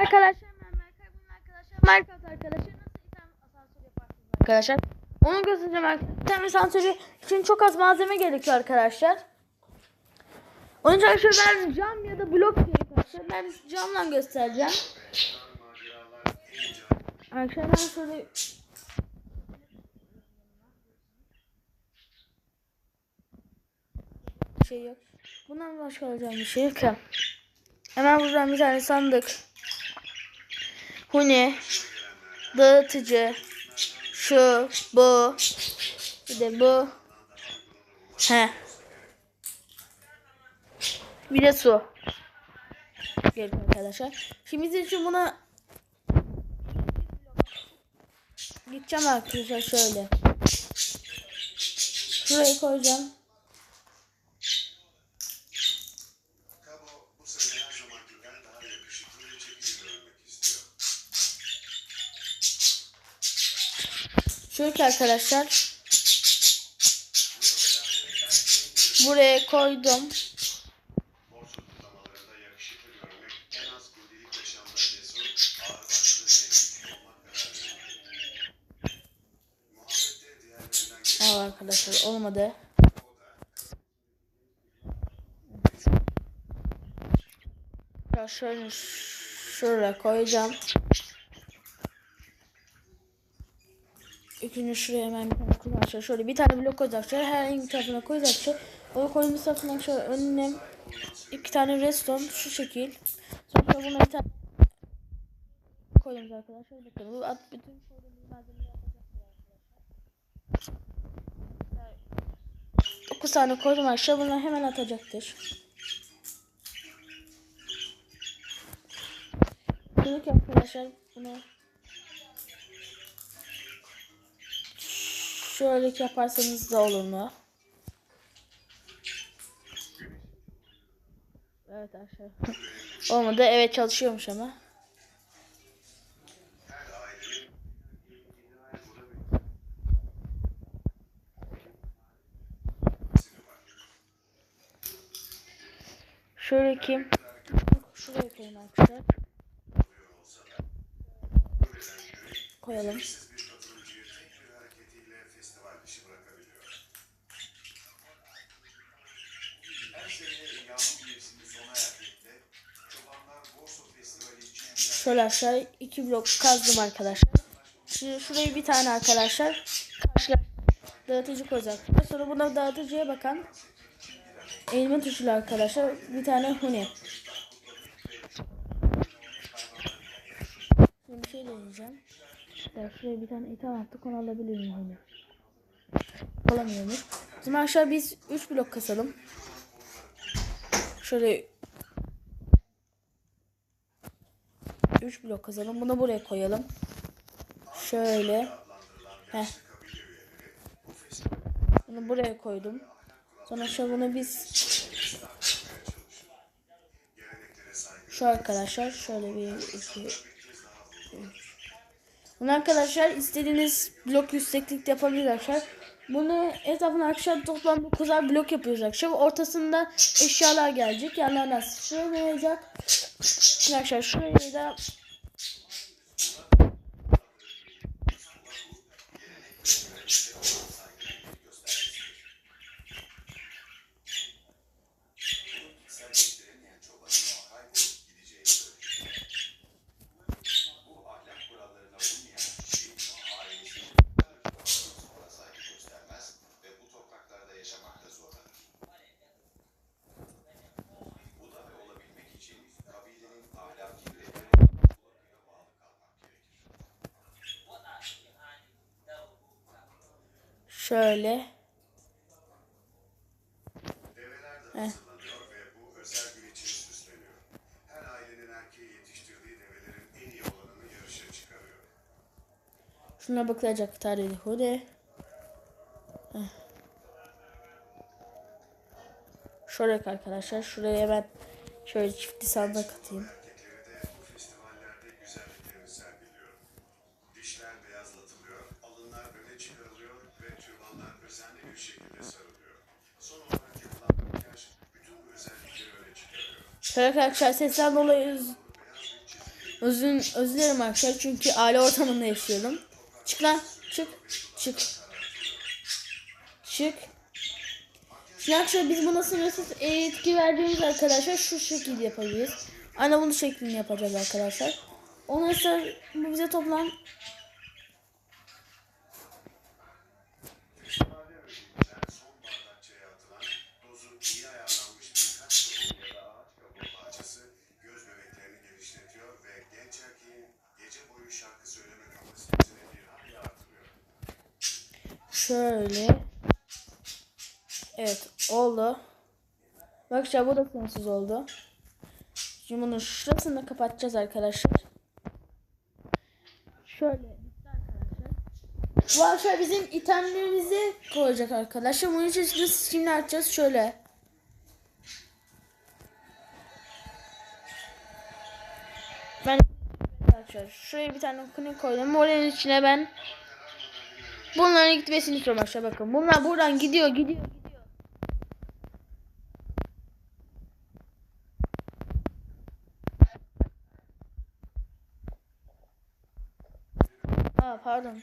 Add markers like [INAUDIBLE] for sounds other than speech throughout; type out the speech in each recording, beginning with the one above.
arkadaşlar ben Berkay. Bugün arkadaşlar Minecraft arkadaşlar nasıl item asansör yaparsınız arkadaşlar. Onu göstereceğim arkadaşlar. Asansörü için çok az malzeme gerekiyor arkadaşlar. Onun için arkadaşlar ben cam ya da blok diye arkadaşlar. Ben camla göstereceğim. Arkadaşlar ben şöyle bir şey yok. Bundan başka alacağım bir şey yok ki. Hemen buradan bir tane sandık. Huni. Dağıtıcı. Şu. Bu. Bir de bu. He. Bir de su. Gelin arkadaşlar. Şimdi bizim için buna gideceğim arkadaşlar şöyle. Şuraya koyacağım. Şöyle ki arkadaşlar. Buraya koydum. Evet arkadaşlar olmadı. Ya şöyle şöyle koyacağım. İkinci şuraya hemen bir tane kullanacağım. Şöyle bir tane blok koyacaklar. Her bir tarafına koyacaklar. O koyduğumuz tarafından şöyle önüne iki tane redstone şu şekil. Sonra buna bir tane koydum arkadaşlar. Bakın bu at bütün koyduğumuz malzemeleri yapacak arkadaşlar. 9 tane koydum aşağı bunlar hemen atacaktır. Dedik arkadaşlar bunu şöyle yaparsanız da olur mu? Evet aşağı. [LAUGHS] Olmadı. Evet çalışıyormuş ama. Şöyle ki şuraya koyayım arkadaşlar. Koyalım. Şöyle aşağı iki blok kazdım arkadaşlar. Şimdi şurayı bir tane arkadaşlar karşılar dağıtıcı koyacaklar. Sonra buna dağıtıcıya bakan eğilme tuşuyla arkadaşlar bir tane huni. Şimdi bir şey deneyeceğim. Ya şuraya bir tane item attık onu alabilir miyim huni? Alamıyorum. O zaman aşağı biz 3 blok kasalım. Şöyle 3 blok kazalım. Bunu buraya koyalım. Şöyle. Heh. Bunu buraya koydum. Sonra şu bunu biz şu arkadaşlar şöyle bir iki. Bunu arkadaşlar istediğiniz blok yükseklikte yapabiliriz arkadaşlar. Bunu etrafına arkadaşlar toplam 9'ar blok yapıyoruz arkadaşlar. Ortasında eşyalar gelecek. Yerlerden sıçramayacak. Şimdi arkadaşlar şurayı da yarışa çıkarıyor. şuna bakılacak tarihi. Heh. Şöyle arkadaşlar şuraya ben şöyle çiftli sandık atayım. Erkekleri de bu festivallerde güzelliklerini sergiliyor. Dişler beyazlatılıyor, alınlar öne çıkarılıyor özenli bir şekilde sarılıyor. Son olarak yapılan makyaj bütün bu özellikleri öne çıkarıyor. Arkadaşlar sesten dolayı bir çizgi Özür, dilerim arkadaşlar çünkü aile ortamında yaşıyorum. Çık lan. Çık. Çık. Çık. Şimdi arkadaşlar biz buna sınırsız etki verdiğimiz arkadaşlar şu şekilde yapabiliriz. Aynen bunu şeklini yapacağız arkadaşlar. Ondan sonra bu bize toplam Şöyle. Evet oldu. Bak arkadaşlar bu da sınırsız oldu. Şimdi bunun şurasını kapatacağız arkadaşlar. Şöyle. Bu arkadaşlar bizim itemlerimizi koyacak arkadaşlar. Bunun için de şimdi açacağız şöyle. Ben arkadaşlar şuraya bir tane kuni koydum. Oranın içine ben Bunların gitmesini istiyorum aşağı bakın. Bunlar buradan gidiyor gidiyor. Aa pardon.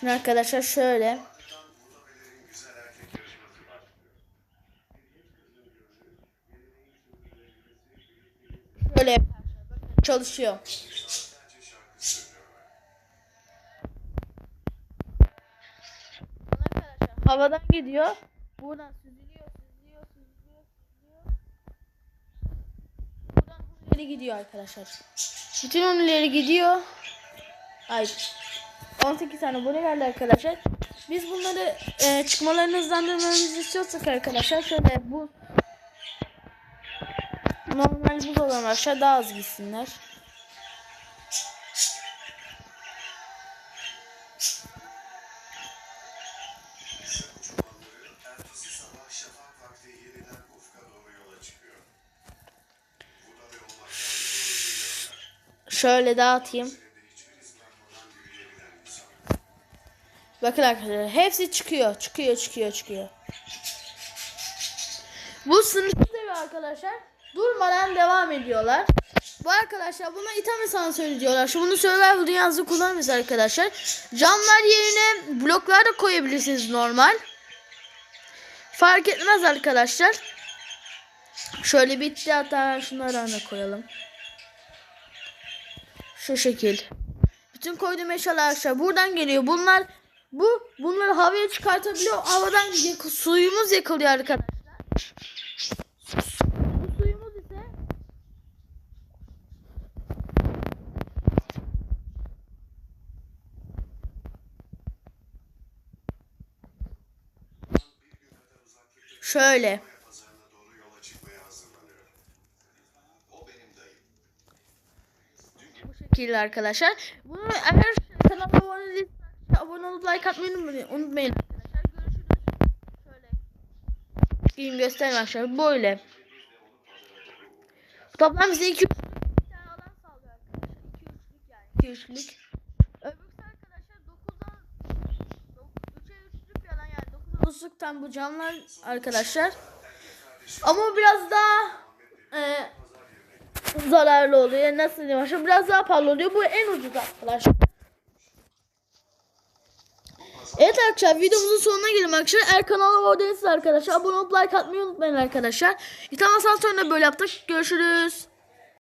Şimdi arkadaşlar şöyle. Bakın çalışıyor. Havadan gidiyor. Buradan süzülüyor, süzülüyor, süzülüyor, süzülüyor. Buradan ileri gidiyor arkadaşlar. Bütün onun ileri gidiyor. Ay 18 tane buraya geldi arkadaşlar. Biz bunları e, çıkmalarını hızlandırmamızı istiyorsak arkadaşlar şöyle bu normal buz olan aşağı daha az gitsinler. Şöyle dağıtayım. Bakın arkadaşlar hepsi çıkıyor, çıkıyor, çıkıyor, çıkıyor. Bu evi arkadaşlar durmadan devam ediyorlar. Bu arkadaşlar buna item asansörü diyorlar. Şu bunu survival dünyasında kullanırız arkadaşlar. Camlar yerine bloklar da koyabilirsiniz normal. Fark etmez arkadaşlar. Şöyle bitti hatta şunları da koyalım. Şu şekil. Bütün koyduğum eşyalar arkadaşlar buradan geliyor. Bunlar bu bunları havaya çıkartabiliyor. Havadan yak- suyumuz yakılıyor arkadaşlar. Dayım. Bu şekilde arkadaşlar. Bunu eğer kanala abone değilseniz abone olup like atmayı unutmayın, unutmayın arkadaşlar. Görüşürüz. Şöyle. Film göstereyim arkadaşlar. Böyle. Toplam bize 2 3 tane alan sağlıyor arkadaşlar. 2 3'lük yani. 2 3'lük. Yani 9'a 9'luktan bu camlar arkadaşlar. Ama biraz daha e, zararlı oluyor. Nasıl diyeyim arkadaşlar? Biraz daha pahalı oluyor. Bu en ucuz arkadaşlar. Evet arkadaşlar videomuzun sonuna gelelim arkadaşlar. Eğer kanala abone değilseniz arkadaşlar abone olup like atmayı unutmayın arkadaşlar. İtham asansöründe böyle yaptık. Görüşürüz.